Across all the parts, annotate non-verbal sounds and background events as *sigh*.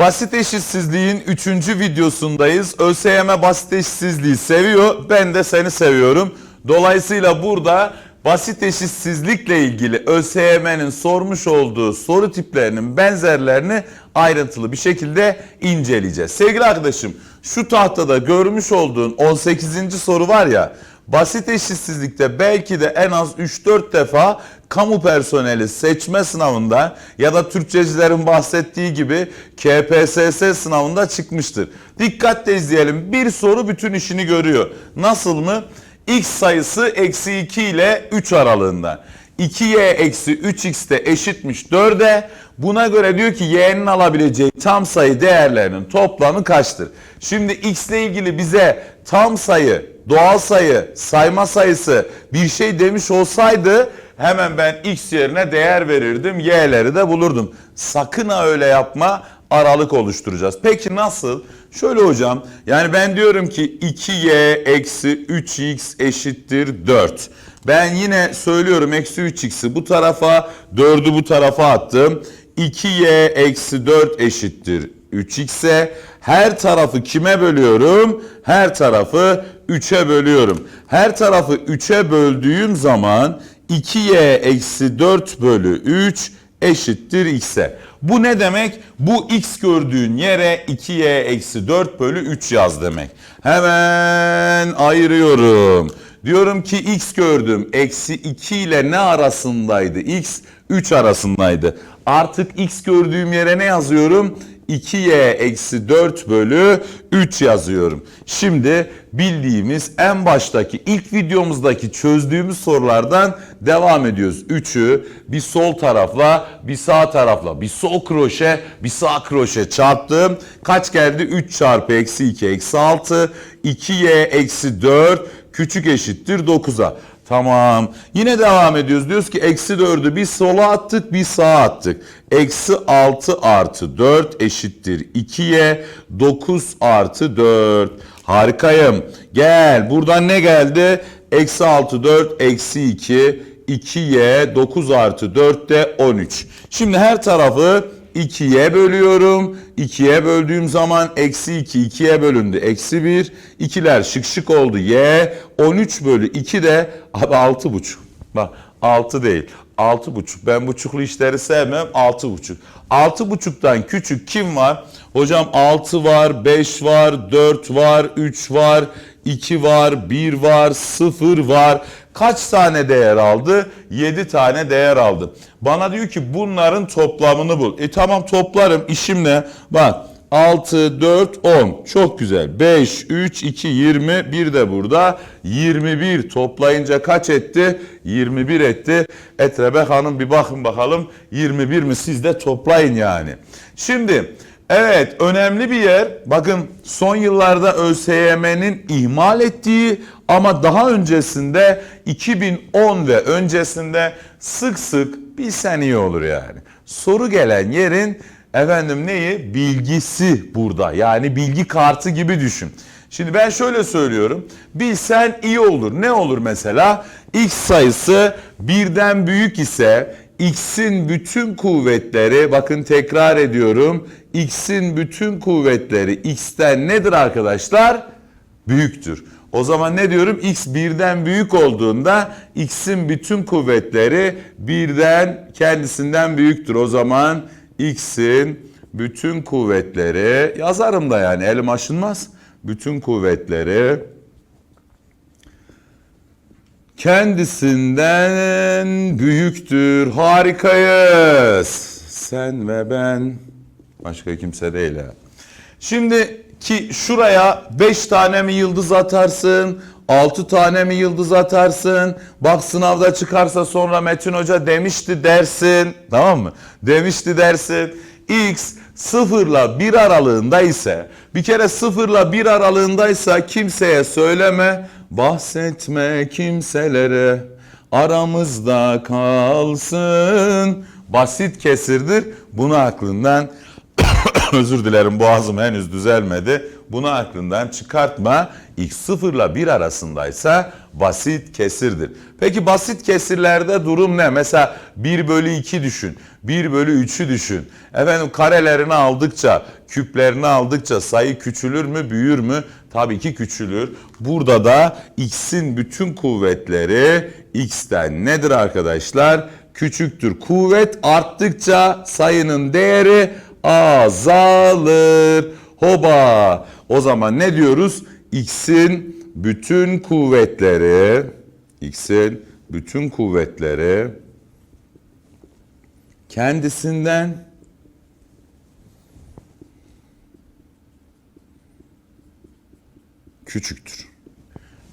Basit eşitsizliğin 3. videosundayız. ÖSYM basit eşitsizliği seviyor. Ben de seni seviyorum. Dolayısıyla burada basit eşitsizlikle ilgili ÖSYM'nin sormuş olduğu soru tiplerinin benzerlerini ayrıntılı bir şekilde inceleyeceğiz. Sevgili arkadaşım şu tahtada görmüş olduğun 18. soru var ya basit eşitsizlikte belki de en az 3-4 defa kamu personeli seçme sınavında ya da Türkçecilerin bahsettiği gibi KPSS sınavında çıkmıştır. Dikkatle izleyelim. Bir soru bütün işini görüyor. Nasıl mı? X sayısı eksi 2 ile 3 aralığında. 2y eksi 3x de eşitmiş 4'e. Buna göre diyor ki y'nin alabileceği tam sayı değerlerinin toplamı kaçtır? Şimdi x ile ilgili bize tam sayı, doğal sayı, sayma sayısı bir şey demiş olsaydı hemen ben x yerine değer verirdim, y'leri de bulurdum. Sakın ha öyle yapma aralık oluşturacağız. Peki nasıl? Şöyle hocam yani ben diyorum ki 2y eksi 3x eşittir 4. Ben yine söylüyorum eksi 3x'i bu tarafa 4'ü bu tarafa attım. 2y eksi 4 eşittir 3x'e her tarafı kime bölüyorum? Her tarafı 3'e bölüyorum. Her tarafı 3'e böldüğüm zaman 2y eksi 4 bölü 3 eşittir x'e. Bu ne demek? Bu x gördüğün yere 2y eksi 4 bölü 3 yaz demek. Hemen ayırıyorum. Diyorum ki x gördüm. Eksi 2 ile ne arasındaydı? x 3 arasındaydı. Artık x gördüğüm yere ne yazıyorum? 2y eksi 4 bölü 3 yazıyorum. Şimdi bildiğimiz en baştaki ilk videomuzdaki çözdüğümüz sorulardan devam ediyoruz. 3'ü bir sol tarafla bir sağ tarafla bir sol kroşe bir sağ kroşe çarptım. Kaç geldi? 3 çarpı eksi 2 eksi 6 2y eksi 4 küçük eşittir 9'a. Tamam. Yine devam ediyoruz. Diyoruz ki eksi 4'ü bir sola attık bir sağa attık. Eksi 6 artı 4 eşittir 2'ye 9 artı 4. Harikayım. Gel. Buradan ne geldi? Eksi 6 4 eksi 2 2y 9 artı 4 de 13. Şimdi her tarafı 2'ye bölüyorum. 2'ye böldüğüm zaman eksi 2 2'ye bölündü. Eksi 1. 2'ler şık şık oldu. Y 13 bölü 2 de abi 6,5. Bak 6 değil. 6,5. Ben buçuklu işleri sevmem. 6,5. 6,5'tan küçük kim var? Hocam 6 var, 5 var, 4 var, 3 var, 2 var, 1 var, 0 var. Kaç tane değer aldı? 7 tane değer aldı. Bana diyor ki bunların toplamını bul. E tamam toplarım. İşim ne? Bak 6, 4, 10. Çok güzel. 5, 3, 2, 20. Bir de burada 21 toplayınca kaç etti? 21 etti. Etrebe Hanım bir bakın bakalım 21 mi? Siz de toplayın yani. Şimdi Evet önemli bir yer. Bakın son yıllarda ÖSYM'nin ihmal ettiği ama daha öncesinde 2010 ve öncesinde sık sık bilsen iyi olur yani. Soru gelen yerin efendim neyi? Bilgisi burada. Yani bilgi kartı gibi düşün. Şimdi ben şöyle söylüyorum. Bilsen iyi olur. Ne olur mesela? X sayısı birden büyük ise x'in bütün kuvvetleri bakın tekrar ediyorum. x'in bütün kuvvetleri x'ten nedir arkadaşlar? Büyüktür. O zaman ne diyorum? x birden büyük olduğunda x'in bütün kuvvetleri birden kendisinden büyüktür. O zaman x'in bütün kuvvetleri yazarım da yani elim aşınmaz. Bütün kuvvetleri kendisinden büyüktür. Harikayız. Sen ve ben başka kimse değil ya. Şimdi ki şuraya 5 tane mi yıldız atarsın? 6 tane mi yıldız atarsın? Bak sınavda çıkarsa sonra Metin Hoca demişti dersin. Tamam mı? Demişti dersin. X sıfırla 1 aralığında ise bir kere sıfırla 1 aralığındaysa kimseye söyleme bahsetme kimselere aramızda kalsın basit kesirdir bunu aklından *coughs* özür dilerim boğazım henüz düzelmedi Bunu aklından çıkartma. X 0 ile 1 arasındaysa basit kesirdir. Peki basit kesirlerde durum ne? Mesela 1 bölü 2 düşün. 1 bölü 3'ü düşün. Efendim karelerini aldıkça, küplerini aldıkça sayı küçülür mü, büyür mü? Tabii ki küçülür. Burada da x'in bütün kuvvetleri x'ten nedir arkadaşlar? Küçüktür. Kuvvet arttıkça sayının değeri azalır. Hoba. O zaman ne diyoruz? X'in bütün kuvvetleri X'in bütün kuvvetleri kendisinden küçüktür.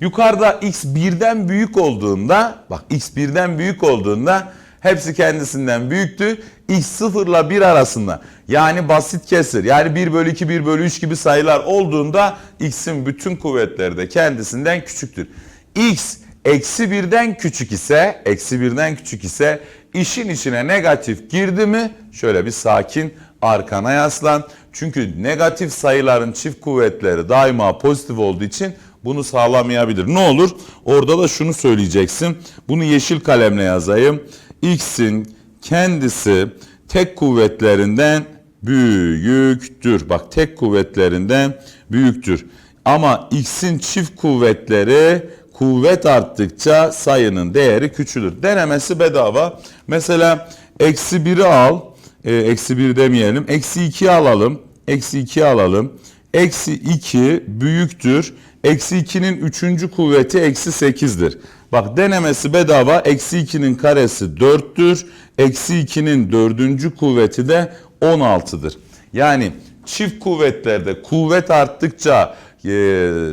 Yukarıda x birden büyük olduğunda, bak x birden büyük olduğunda hepsi kendisinden büyüktü. x 0 ile 1 arasında yani basit kesir yani 1 bölü 2, 1 bölü 3 gibi sayılar olduğunda x'in bütün kuvvetleri de kendisinden küçüktür. x eksi birden küçük ise, eksi birden küçük ise işin içine negatif girdi mi şöyle bir sakin arkana yaslan. Çünkü negatif sayıların çift kuvvetleri daima pozitif olduğu için bunu sağlamayabilir. Ne olur? Orada da şunu söyleyeceksin. Bunu yeşil kalemle yazayım. X'in kendisi tek kuvvetlerinden büyüktür. Bak tek kuvvetlerinden büyüktür. Ama x'in çift kuvvetleri kuvvet arttıkça sayının değeri küçülür. Denemesi bedava. Mesela eksi 1'i al. E, eksi 1 demeyelim. Eksi 2'yi alalım. Eksi 2'yi alalım. Eksi 2 büyüktür. Eksi 2'nin 3. kuvveti eksi 8'dir. Bak denemesi bedava. Eksi 2'nin karesi 4'tür. Eksi 2'nin 4. kuvveti de 16'dır. Yani çift kuvvetlerde kuvvet arttıkça e,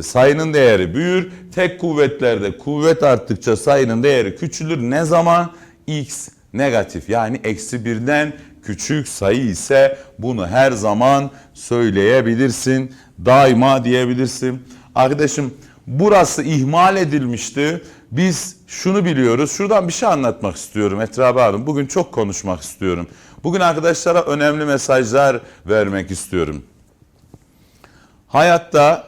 sayının değeri büyür. Tek kuvvetlerde kuvvet arttıkça sayının değeri küçülür. Ne zaman? X negatif yani eksi birden küçük sayı ise bunu her zaman söyleyebilirsin. Daima diyebilirsin. Arkadaşım burası ihmal edilmişti. Biz şunu biliyoruz. Şuradan bir şey anlatmak istiyorum Etraba Hanım. Bugün çok konuşmak istiyorum. Bugün arkadaşlara önemli mesajlar vermek istiyorum. Hayatta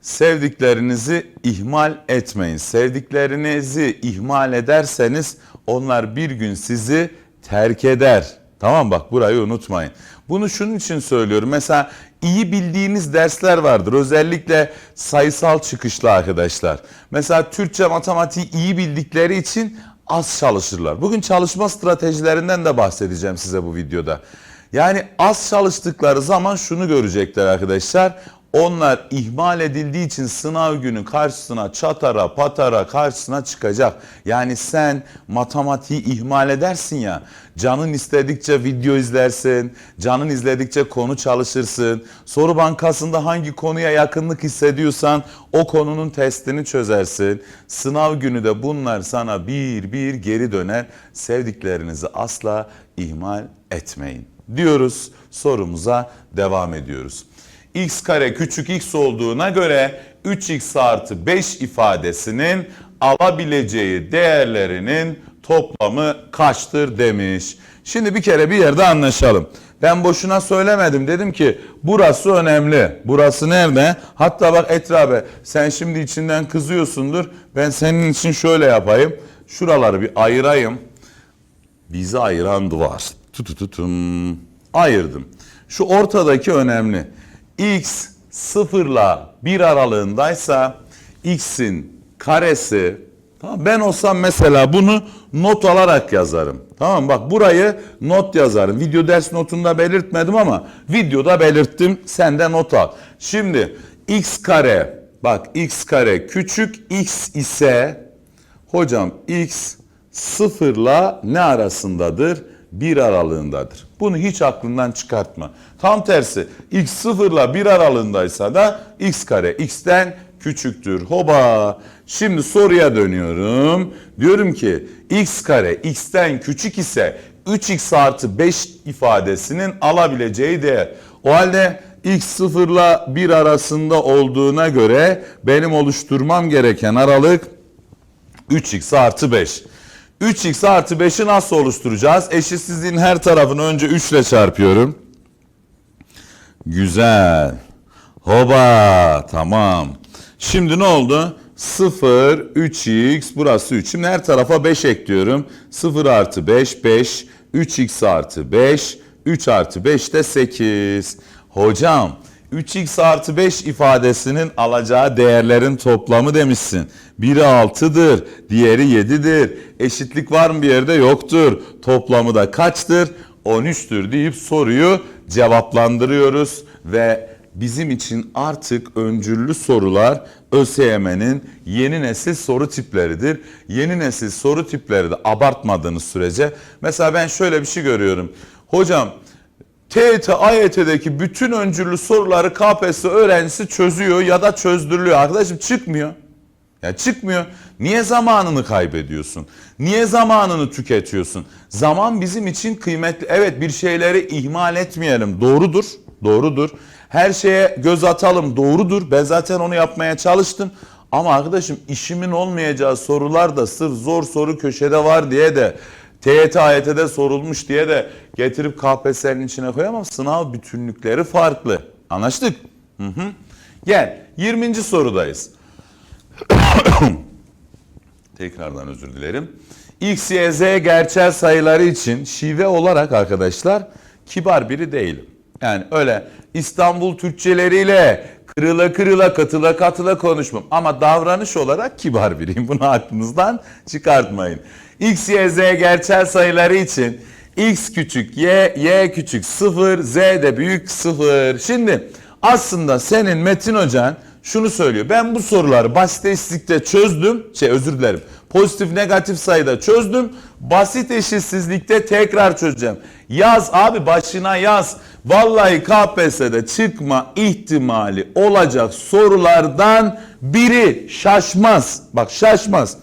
sevdiklerinizi ihmal etmeyin. Sevdiklerinizi ihmal ederseniz onlar bir gün sizi terk eder. Tamam bak burayı unutmayın. Bunu şunun için söylüyorum. Mesela iyi bildiğiniz dersler vardır. Özellikle sayısal çıkışlı arkadaşlar. Mesela Türkçe matematiği iyi bildikleri için az çalışırlar. Bugün çalışma stratejilerinden de bahsedeceğim size bu videoda. Yani az çalıştıkları zaman şunu görecekler arkadaşlar. Onlar ihmal edildiği için sınav günü karşısına çatara patara karşısına çıkacak. Yani sen matematiği ihmal edersin ya. Canın istedikçe video izlersin. Canın izledikçe konu çalışırsın. Soru bankasında hangi konuya yakınlık hissediyorsan o konunun testini çözersin. Sınav günü de bunlar sana bir bir geri döner. Sevdiklerinizi asla ihmal etmeyin diyoruz. Sorumuza devam ediyoruz x kare küçük x olduğuna göre 3x artı 5 ifadesinin alabileceği değerlerinin toplamı kaçtır demiş. Şimdi bir kere bir yerde anlaşalım. Ben boşuna söylemedim. Dedim ki burası önemli. Burası nerede? Hatta bak Etrabe sen şimdi içinden kızıyorsundur. Ben senin için şöyle yapayım. Şuraları bir ayırayım. Bizi ayıran duvar. Tutututum. Ayırdım. Şu ortadaki önemli x 0 ile 1 aralığındaysa x'in karesi tamam ben olsam mesela bunu not alarak yazarım. Tamam bak burayı not yazarım. Video ders notunda belirtmedim ama videoda belirttim. Sen de not al. Şimdi x kare bak x kare küçük x ise hocam x 0 ile ne arasındadır? 1 aralığındadır. Bunu hiç aklından çıkartma. Tam tersi x 0 ile 1 aralığındaysa da x kare x'ten küçüktür. Hoba. Şimdi soruya dönüyorum. Diyorum ki x kare x'ten küçük ise 3x artı 5 ifadesinin alabileceği değer. O halde x 0 ile 1 arasında olduğuna göre benim oluşturmam gereken aralık 3x artı 5. 3x artı 5'i nasıl oluşturacağız? Eşitsizliğin her tarafını önce 3 ile çarpıyorum. Güzel. Hoba tamam. Şimdi ne oldu? 0, 3x burası 3. Şimdi her tarafa 5 ekliyorum. 0 artı 5, 5. 3x artı 5. 3 artı 5 de 8. Hocam 3x artı 5 ifadesinin alacağı değerlerin toplamı demişsin. Biri 6'dır, diğeri 7'dir. Eşitlik var mı bir yerde? Yoktur. Toplamı da kaçtır? 13'tür deyip soruyu cevaplandırıyoruz ve bizim için artık öncüllü sorular ÖSYM'nin yeni nesil soru tipleridir. Yeni nesil soru tipleri de abartmadığınız sürece mesela ben şöyle bir şey görüyorum. Hocam TET, AYT'deki bütün öncüllü soruları KPSS öğrencisi çözüyor ya da çözdürülüyor. Arkadaşım çıkmıyor. Ya çıkmıyor. Niye zamanını kaybediyorsun? Niye zamanını tüketiyorsun? Zaman bizim için kıymetli. Evet bir şeyleri ihmal etmeyelim. Doğrudur. Doğrudur. Her şeye göz atalım. Doğrudur. Ben zaten onu yapmaya çalıştım. Ama arkadaşım işimin olmayacağı sorular da sırf zor soru köşede var diye de TYT AYT'de sorulmuş diye de getirip KPSS'nin içine koyamam. Sınav bütünlükleri farklı. Anlaştık? Hı hı. Gel 20. sorudayız. *coughs* Tekrardan özür dilerim. X, Y, Z gerçel sayıları için şive olarak arkadaşlar kibar biri değilim. Yani öyle İstanbul Türkçeleriyle kırıla kırıla katıla katıla konuşmam. Ama davranış olarak kibar biriyim. Bunu aklınızdan çıkartmayın. X, Y, Z gerçel sayıları için X küçük, Y, Y küçük 0, Z de büyük 0. Şimdi aslında senin Metin Hocan şunu söylüyor. Ben bu soruları basit eşitlikte çözdüm. Şey özür dilerim. Pozitif negatif sayıda çözdüm. Basit eşitsizlikte tekrar çözeceğim. Yaz abi başına yaz. Vallahi KPSS'de çıkma ihtimali olacak sorulardan biri şaşmaz. Bak şaşmaz.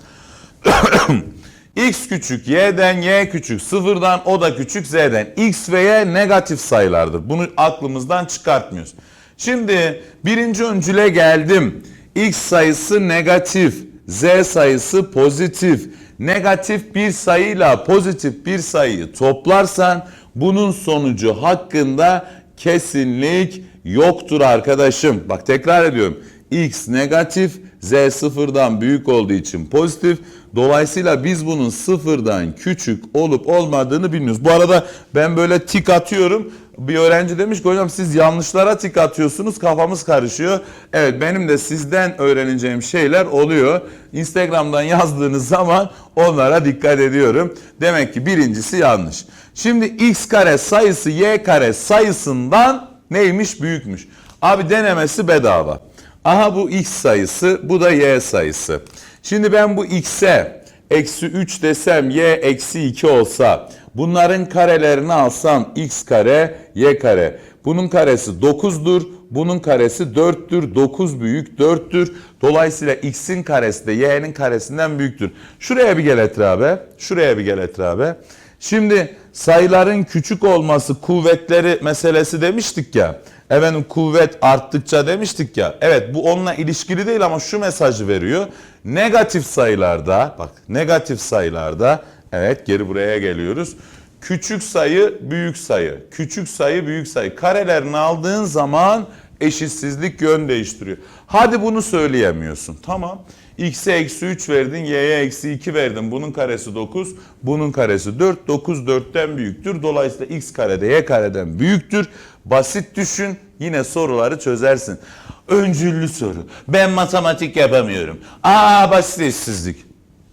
*clears throat* X küçük y'den y küçük sıfırdan o da küçük z'den. X ve y negatif sayılardır. Bunu aklımızdan çıkartmıyoruz. Şimdi birinci öncüle geldim. X sayısı negatif, z sayısı pozitif. Negatif bir sayıyla pozitif bir sayıyı toplarsan bunun sonucu hakkında kesinlik yoktur arkadaşım. Bak tekrar ediyorum. X negatif, Z sıfırdan büyük olduğu için pozitif. Dolayısıyla biz bunun sıfırdan küçük olup olmadığını bilmiyoruz. Bu arada ben böyle tik atıyorum. Bir öğrenci demiş ki hocam siz yanlışlara tik atıyorsunuz kafamız karışıyor. Evet benim de sizden öğreneceğim şeyler oluyor. Instagram'dan yazdığınız zaman onlara dikkat ediyorum. Demek ki birincisi yanlış. Şimdi x kare sayısı y kare sayısından neymiş büyükmüş. Abi denemesi bedava. Aha bu x sayısı, bu da y sayısı. Şimdi ben bu x'e eksi 3 desem y eksi 2 olsa bunların karelerini alsam x kare y kare. Bunun karesi 9'dur, bunun karesi 4'tür. 9 büyük 4'tür. Dolayısıyla x'in karesi de y'nin karesinden büyüktür. Şuraya bir gel etrabe. Şuraya bir gel etrabe. Şimdi sayıların küçük olması kuvvetleri meselesi demiştik ya. Efendim kuvvet arttıkça demiştik ya. Evet bu onunla ilişkili değil ama şu mesajı veriyor. Negatif sayılarda bak negatif sayılarda evet geri buraya geliyoruz. Küçük sayı büyük sayı. Küçük sayı büyük sayı. Karelerini aldığın zaman eşitsizlik yön değiştiriyor. Hadi bunu söyleyemiyorsun. Tamam. X'e eksi 3 verdin, Y'ye eksi 2 verdin. Bunun karesi 9, bunun karesi 4. 9 4'ten büyüktür. Dolayısıyla X karede Y kareden büyüktür. Basit düşün, yine soruları çözersin. Öncüllü soru. Ben matematik yapamıyorum. Aa basit eşsizlik.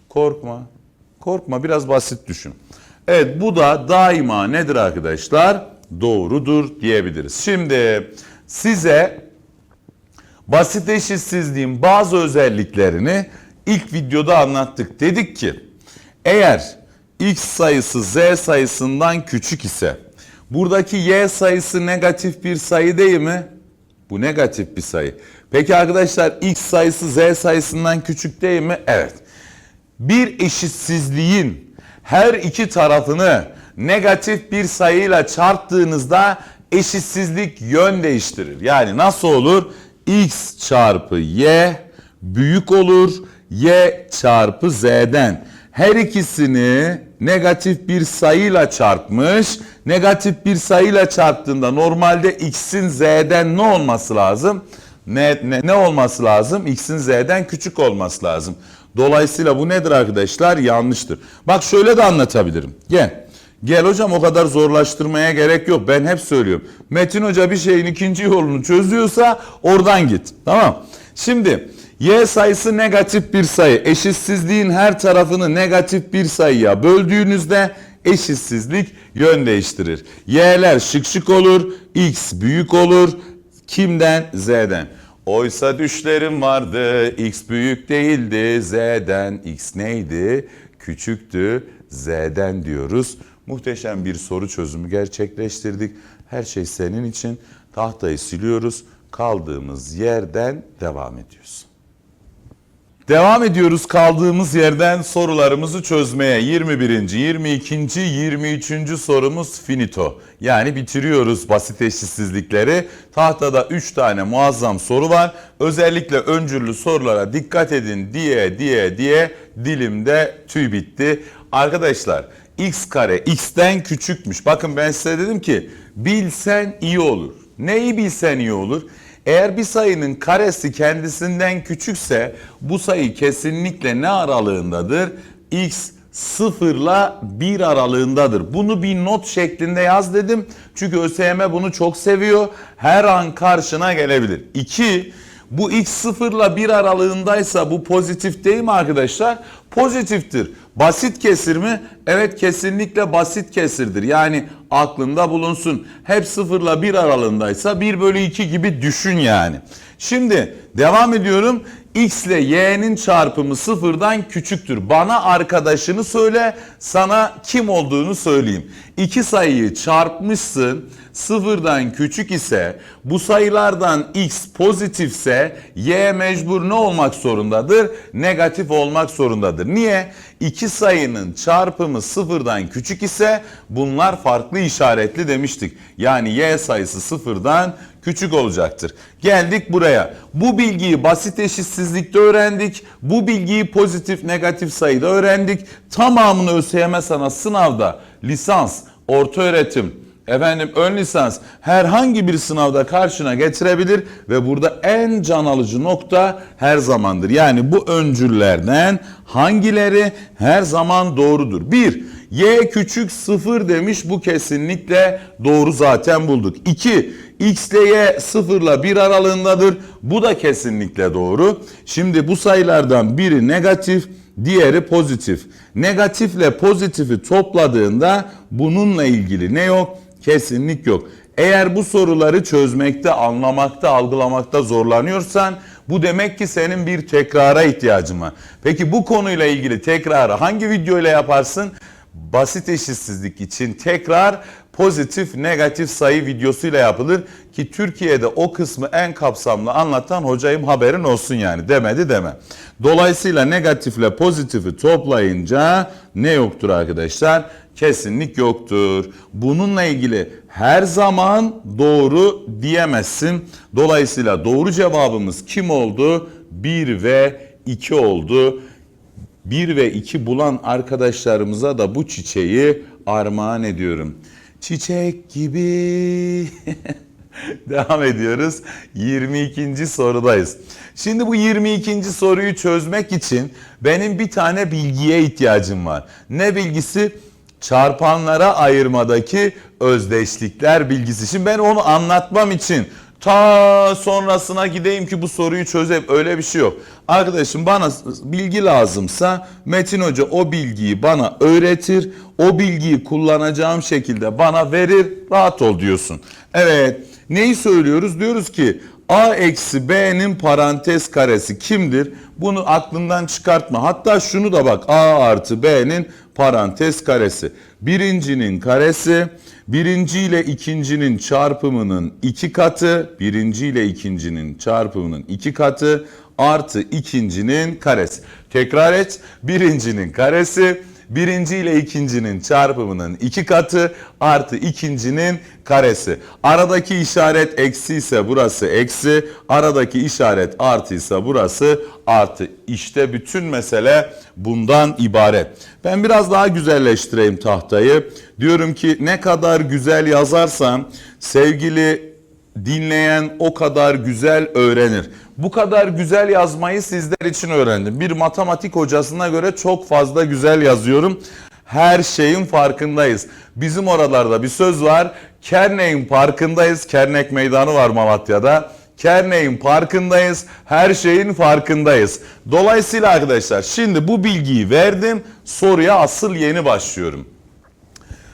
Korkma. Korkma biraz basit düşün. Evet bu da daima nedir arkadaşlar? Doğrudur diyebiliriz. Şimdi size basit eşitsizliğin bazı özelliklerini ilk videoda anlattık. Dedik ki eğer x sayısı z sayısından küçük ise buradaki y sayısı negatif bir sayı değil mi? Bu negatif bir sayı. Peki arkadaşlar x sayısı z sayısından küçük değil mi? Evet. Bir eşitsizliğin her iki tarafını negatif bir sayıyla çarptığınızda eşitsizlik yön değiştirir. Yani nasıl olur? X çarpı y büyük olur y çarpı z'den. her ikisini negatif bir sayıyla çarpmış. Negatif bir sayıyla çarptığında normalde x'in z'den ne olması lazım? Ne, ne, ne olması lazım? X'in z'den küçük olması lazım. Dolayısıyla bu nedir arkadaşlar? Yanlıştır. Bak şöyle de anlatabilirim. Gel. Gel hocam o kadar zorlaştırmaya gerek yok. Ben hep söylüyorum. Metin Hoca bir şeyin ikinci yolunu çözüyorsa oradan git. Tamam. Şimdi y sayısı negatif bir sayı. Eşitsizliğin her tarafını negatif bir sayıya böldüğünüzde eşitsizlik yön değiştirir. Y'ler şık şık olur, x büyük olur. Kimden? Z'den. Oysa düşlerim vardı, x büyük değildi, z'den x neydi? Küçüktü, z'den diyoruz. Muhteşem bir soru çözümü gerçekleştirdik. Her şey senin için. Tahtayı siliyoruz. Kaldığımız yerden devam ediyoruz. Devam ediyoruz kaldığımız yerden sorularımızı çözmeye. 21. 22. 23. sorumuz finito. Yani bitiriyoruz basit eşitsizlikleri. Tahtada 3 tane muazzam soru var. Özellikle öncüllü sorulara dikkat edin diye diye diye dilimde tüy bitti. Arkadaşlar x kare x'ten küçükmüş. Bakın ben size dedim ki bilsen iyi olur. Neyi bilsen iyi olur? Eğer bir sayının karesi kendisinden küçükse bu sayı kesinlikle ne aralığındadır? x 0 ile 1 aralığındadır. Bunu bir not şeklinde yaz dedim. Çünkü ÖSYM bunu çok seviyor. Her an karşına gelebilir. 2. Bu x 0 ile 1 aralığındaysa bu pozitif değil mi arkadaşlar? Pozitiftir. Basit kesir mi? Evet kesinlikle basit kesirdir. Yani aklında bulunsun. Hep 0 ile 1 aralığındaysa 1 bölü 2 gibi düşün yani. Şimdi devam ediyorum. X ile y'nin çarpımı sıfırdan küçüktür. Bana arkadaşını söyle, sana kim olduğunu söyleyeyim. İki sayıyı çarpmışsın, sıfırdan küçük ise, bu sayılardan x pozitifse, y mecbur ne olmak zorundadır? Negatif olmak zorundadır. Niye? İki sayının çarpımı sıfırdan küçük ise bunlar farklı işaretli demiştik. Yani y sayısı sıfırdan küçük olacaktır. Geldik buraya. Bu bilgiyi basit eşitsizlikte öğrendik. Bu bilgiyi pozitif negatif sayıda öğrendik. Tamamını ÖSYM sana sınavda lisans, orta öğretim, efendim ön lisans herhangi bir sınavda karşına getirebilir ve burada en can alıcı nokta her zamandır. Yani bu öncüllerden hangileri her zaman doğrudur? Bir, y küçük sıfır demiş bu kesinlikle doğru zaten bulduk. İki, x ile y 0 ile 1 aralığındadır. Bu da kesinlikle doğru. Şimdi bu sayılardan biri negatif, diğeri pozitif. Negatifle pozitifi topladığında bununla ilgili ne yok? Kesinlik yok. Eğer bu soruları çözmekte, anlamakta, algılamakta zorlanıyorsan bu demek ki senin bir tekrara ihtiyacın var. Peki bu konuyla ilgili tekrarı hangi video ile yaparsın? Basit eşitsizlik için tekrar pozitif negatif sayı videosuyla yapılır ki Türkiye'de o kısmı en kapsamlı anlatan hocayım haberin olsun yani demedi deme. Dolayısıyla negatifle pozitifi toplayınca ne yoktur arkadaşlar? Kesinlik yoktur. Bununla ilgili her zaman doğru diyemezsin. Dolayısıyla doğru cevabımız kim oldu? 1 ve 2 oldu. 1 ve 2 bulan arkadaşlarımıza da bu çiçeği armağan ediyorum. Çiçek gibi. *laughs* *laughs* Devam ediyoruz. 22. sorudayız. Şimdi bu 22. soruyu çözmek için benim bir tane bilgiye ihtiyacım var. Ne bilgisi? Çarpanlara ayırmadaki özdeşlikler bilgisi. Şimdi ben onu anlatmam için ta sonrasına gideyim ki bu soruyu çözeyim. Öyle bir şey yok. Arkadaşım bana bilgi lazımsa Metin Hoca o bilgiyi bana öğretir. O bilgiyi kullanacağım şekilde bana verir. Rahat ol diyorsun. Evet. Neyi söylüyoruz? Diyoruz ki a eksi b'nin parantez karesi kimdir? Bunu aklından çıkartma. Hatta şunu da bak a artı b'nin parantez karesi. Birincinin karesi birinci ile ikincinin çarpımının iki katı. Birinci ile ikincinin çarpımının iki katı artı ikincinin karesi. Tekrar et. Birincinin karesi birinci ile ikincinin çarpımının iki katı artı ikincinin karesi. Aradaki işaret eksi ise burası eksi, aradaki işaret artı ise burası artı. İşte bütün mesele bundan ibaret. Ben biraz daha güzelleştireyim tahtayı. Diyorum ki ne kadar güzel yazarsam sevgili dinleyen o kadar güzel öğrenir. Bu kadar güzel yazmayı sizler için öğrendim. Bir matematik hocasına göre çok fazla güzel yazıyorum. Her şeyin farkındayız. Bizim oralarda bir söz var. Kernek'in farkındayız. Kernek meydanı var Malatya'da. Kernek'in farkındayız. Her şeyin farkındayız. Dolayısıyla arkadaşlar şimdi bu bilgiyi verdim. Soruya asıl yeni başlıyorum.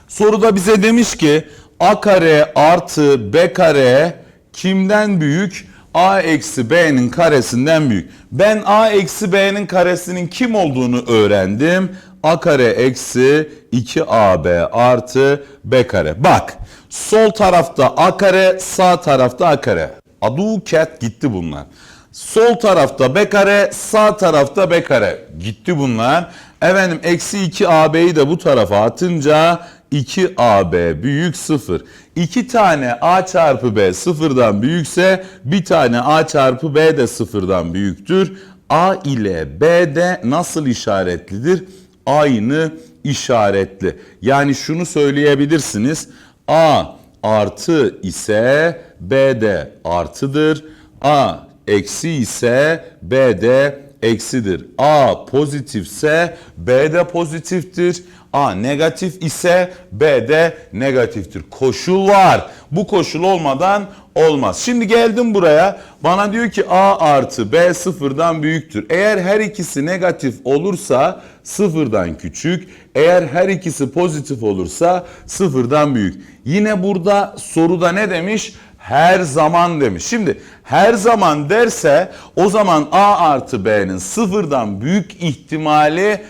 Soruda bize demiş ki a kare artı b kare kimden büyük? A eksi b'nin karesinden büyük. Ben a eksi b'nin karesinin kim olduğunu öğrendim. a kare eksi 2ab artı b kare. Bak sol tarafta a kare sağ tarafta a kare. Adu cat gitti bunlar. Sol tarafta b kare sağ tarafta b kare. Gitti bunlar. Efendim eksi 2ab'yi de bu tarafa atınca 2AB büyük 0. 2 tane A çarpı B sıfırdan büyükse bir tane A çarpı B de sıfırdan büyüktür. A ile B de nasıl işaretlidir? Aynı işaretli. Yani şunu söyleyebilirsiniz. A artı ise B de artıdır. A eksi ise B de eksidir. A pozitifse B de pozitiftir. A negatif ise B de negatiftir. Koşul var. Bu koşul olmadan olmaz. Şimdi geldim buraya. Bana diyor ki A artı B sıfırdan büyüktür. Eğer her ikisi negatif olursa sıfırdan küçük. Eğer her ikisi pozitif olursa sıfırdan büyük. Yine burada soruda ne demiş? her zaman demiş. Şimdi her zaman derse o zaman A artı B'nin sıfırdan büyük ihtimali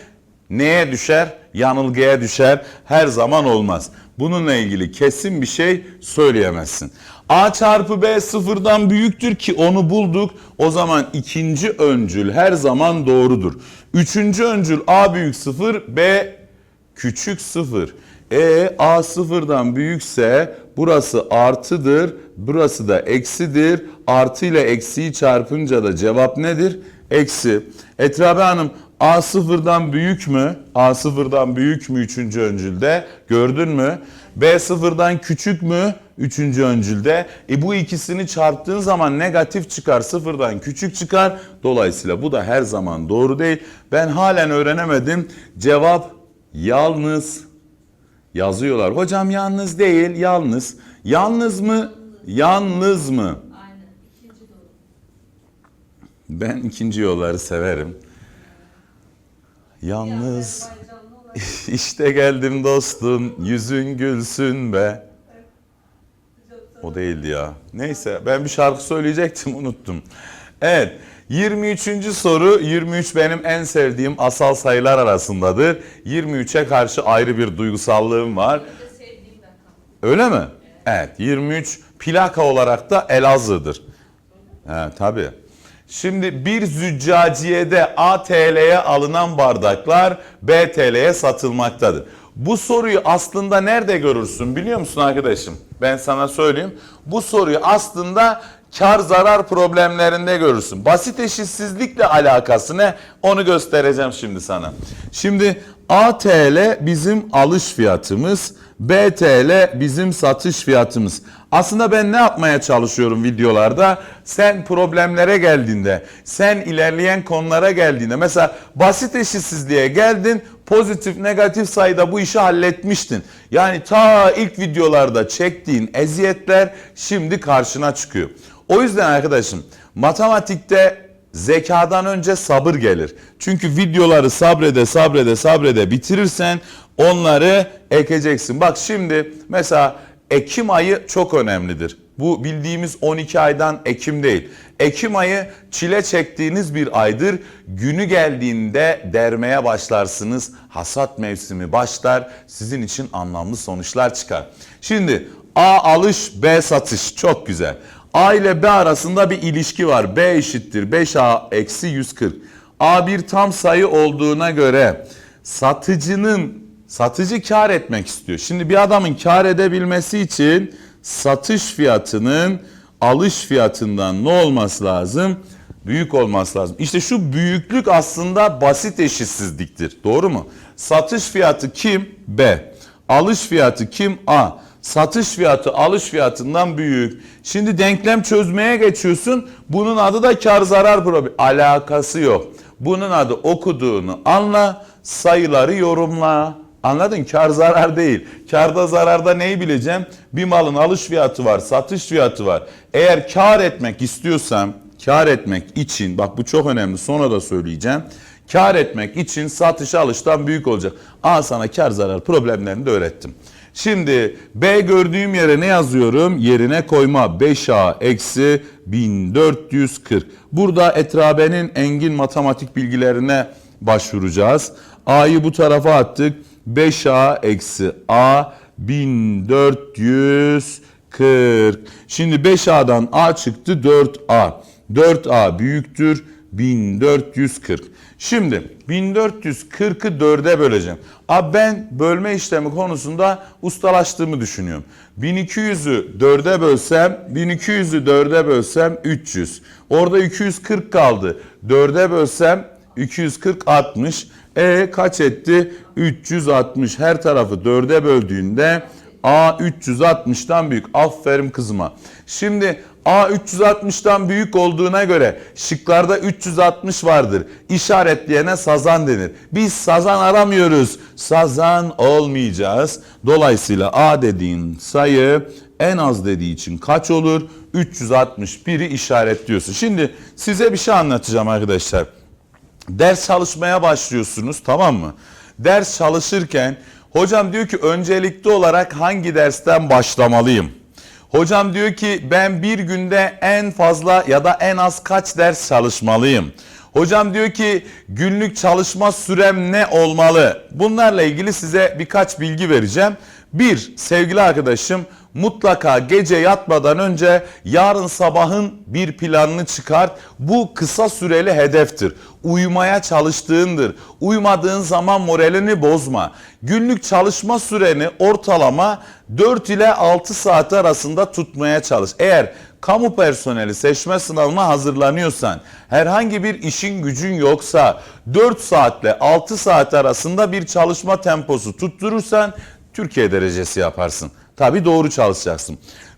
neye düşer? Yanılgıya düşer. Her zaman olmaz. Bununla ilgili kesin bir şey söyleyemezsin. A çarpı B sıfırdan büyüktür ki onu bulduk. O zaman ikinci öncül her zaman doğrudur. Üçüncü öncül A büyük sıfır, B küçük sıfır. E A sıfırdan büyükse burası artıdır, burası da eksidir. Artı ile eksiyi çarpınca da cevap nedir? Eksi. Etrabe Hanım A sıfırdan büyük mü? A sıfırdan büyük mü üçüncü öncülde? Gördün mü? B sıfırdan küçük mü? Üçüncü öncülde. E bu ikisini çarptığın zaman negatif çıkar. Sıfırdan küçük çıkar. Dolayısıyla bu da her zaman doğru değil. Ben halen öğrenemedim. Cevap yalnız yazıyorlar. Hocam yalnız değil, yalnız. Yalnız mı? Yalnız mı? Aynen. İkinci doğru. Ben ikinci yolları severim. Yalnız *laughs* işte geldim dostum yüzün gülsün be. O değildi ya. Neyse ben bir şarkı söyleyecektim *laughs* unuttum. Evet 23. soru 23 benim en sevdiğim asal sayılar arasındadır. 23'e karşı ayrı bir duygusallığım var. Öyle mi? Evet 23 plaka olarak da Elazığ'dır. Evet tabii. Şimdi bir züccaciyede ATL'ye alınan bardaklar BTL'ye satılmaktadır. Bu soruyu aslında nerede görürsün biliyor musun arkadaşım? Ben sana söyleyeyim. Bu soruyu aslında kar zarar problemlerinde görürsün. Basit eşitsizlikle alakası ne? Onu göstereceğim şimdi sana. Şimdi ATL bizim alış fiyatımız, BTL bizim satış fiyatımız. Aslında ben ne yapmaya çalışıyorum videolarda? Sen problemlere geldiğinde, sen ilerleyen konulara geldiğinde, mesela basit eşitsizliğe geldin, pozitif negatif sayıda bu işi halletmiştin. Yani ta ilk videolarda çektiğin eziyetler şimdi karşına çıkıyor. O yüzden arkadaşım matematikte zekadan önce sabır gelir. Çünkü videoları sabrede sabrede sabrede bitirirsen onları ekeceksin. Bak şimdi mesela Ekim ayı çok önemlidir. Bu bildiğimiz 12 aydan Ekim değil. Ekim ayı çile çektiğiniz bir aydır. Günü geldiğinde dermeye başlarsınız. Hasat mevsimi başlar. Sizin için anlamlı sonuçlar çıkar. Şimdi A alış, B satış. Çok güzel. A ile B arasında bir ilişki var. B eşittir 5A eksi 140. A bir tam sayı olduğuna göre satıcının satıcı kar etmek istiyor. Şimdi bir adamın kar edebilmesi için satış fiyatının alış fiyatından ne olması lazım? Büyük olması lazım. İşte şu büyüklük aslında basit eşitsizliktir. Doğru mu? Satış fiyatı kim? B. Alış fiyatı kim? A. Satış fiyatı alış fiyatından büyük. Şimdi denklem çözmeye geçiyorsun. Bunun adı da kar zarar problemi. Alakası yok. Bunun adı okuduğunu anla, sayıları yorumla. Anladın? Kar zarar değil. Karda zararda neyi bileceğim? Bir malın alış fiyatı var, satış fiyatı var. Eğer kar etmek istiyorsam, kar etmek için, bak bu çok önemli sonra da söyleyeceğim. Kar etmek için satış alıştan büyük olacak. Aa sana kar zarar problemlerini de öğrettim. Şimdi B gördüğüm yere ne yazıyorum? Yerine koyma 5A eksi 1440. Burada etrabenin engin matematik bilgilerine başvuracağız. A'yı bu tarafa attık. 5A eksi A 1440. Şimdi 5A'dan A çıktı 4A. 4A büyüktür 1440. Şimdi 1440'ı 4'e böleceğim. Abi ben bölme işlemi konusunda ustalaştığımı düşünüyorum. 1200'ü 4'e bölsem, 1200'ü 4'e bölsem 300. Orada 240 kaldı. 4'e bölsem 240 60. E kaç etti? 360. Her tarafı 4'e böldüğünde A 360'tan büyük. Aferin kızıma. Şimdi A 360'tan büyük olduğuna göre şıklarda 360 vardır. İşaretleyene sazan denir. Biz sazan aramıyoruz. Sazan olmayacağız. Dolayısıyla A dediğin sayı en az dediği için kaç olur? 361'i işaretliyorsun. Şimdi size bir şey anlatacağım arkadaşlar. Ders çalışmaya başlıyorsunuz tamam mı? Ders çalışırken hocam diyor ki öncelikli olarak hangi dersten başlamalıyım? Hocam diyor ki ben bir günde en fazla ya da en az kaç ders çalışmalıyım? Hocam diyor ki günlük çalışma sürem ne olmalı? Bunlarla ilgili size birkaç bilgi vereceğim. Bir, sevgili arkadaşım mutlaka gece yatmadan önce yarın sabahın bir planını çıkar. Bu kısa süreli hedeftir. Uyumaya çalıştığındır. Uyumadığın zaman moralini bozma. Günlük çalışma süreni ortalama 4 ile 6 saat arasında tutmaya çalış. Eğer kamu personeli seçme sınavına hazırlanıyorsan, herhangi bir işin gücün yoksa 4 saatle 6 saat arasında bir çalışma temposu tutturursan Türkiye derecesi yaparsın. Tabi doğru çalışacaksın.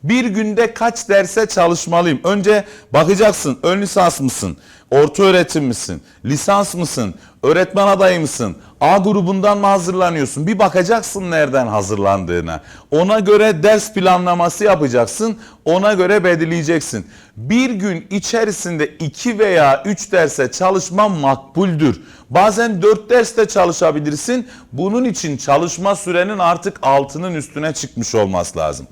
Bir günde kaç derse çalışmalıyım? Önce bakacaksın ön lisans mısın? Orta öğretim misin? Lisans mısın? Öğretmen adayı mısın? A grubundan mı hazırlanıyorsun? Bir bakacaksın nereden hazırlandığına. Ona göre ders planlaması yapacaksın. Ona göre belirleyeceksin. Bir gün içerisinde 2 veya 3 derse çalışman makbuldür. Bazen 4 derste çalışabilirsin. Bunun için çalışma sürenin artık altının üstüne çıkmış olması lazım.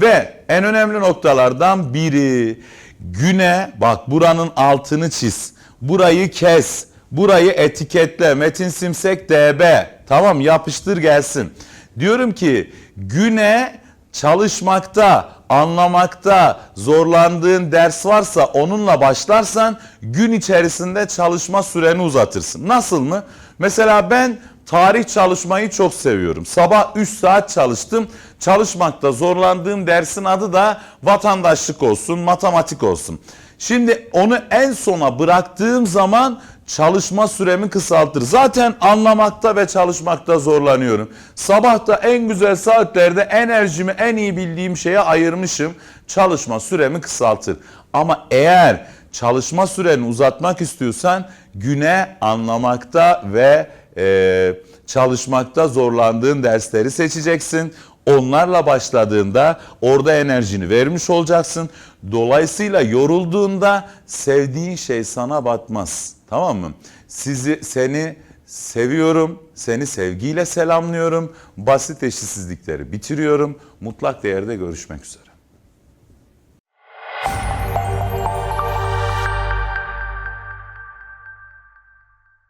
Ve en önemli noktalardan biri güne bak buranın altını çiz. Burayı kes. Burayı etiketle. Metin Simsek DB. Tamam yapıştır gelsin. Diyorum ki güne çalışmakta, anlamakta zorlandığın ders varsa onunla başlarsan gün içerisinde çalışma süreni uzatırsın. Nasıl mı? Mesela ben tarih çalışmayı çok seviyorum. Sabah 3 saat çalıştım. Çalışmakta zorlandığım dersin adı da vatandaşlık olsun, matematik olsun. Şimdi onu en sona bıraktığım zaman çalışma süremi kısaltır. Zaten anlamakta ve çalışmakta zorlanıyorum. Sabahta en güzel saatlerde enerjimi en iyi bildiğim şeye ayırmışım. Çalışma süremi kısaltır. Ama eğer çalışma süreni uzatmak istiyorsan güne anlamakta ve e, çalışmakta zorlandığın dersleri seçeceksin. Onlarla başladığında orada enerjini vermiş olacaksın. Dolayısıyla yorulduğunda sevdiğin şey sana batmaz. Tamam mı? Sizi seni seviyorum. Seni sevgiyle selamlıyorum. Basit eşitsizlikleri bitiriyorum. Mutlak değerde görüşmek üzere.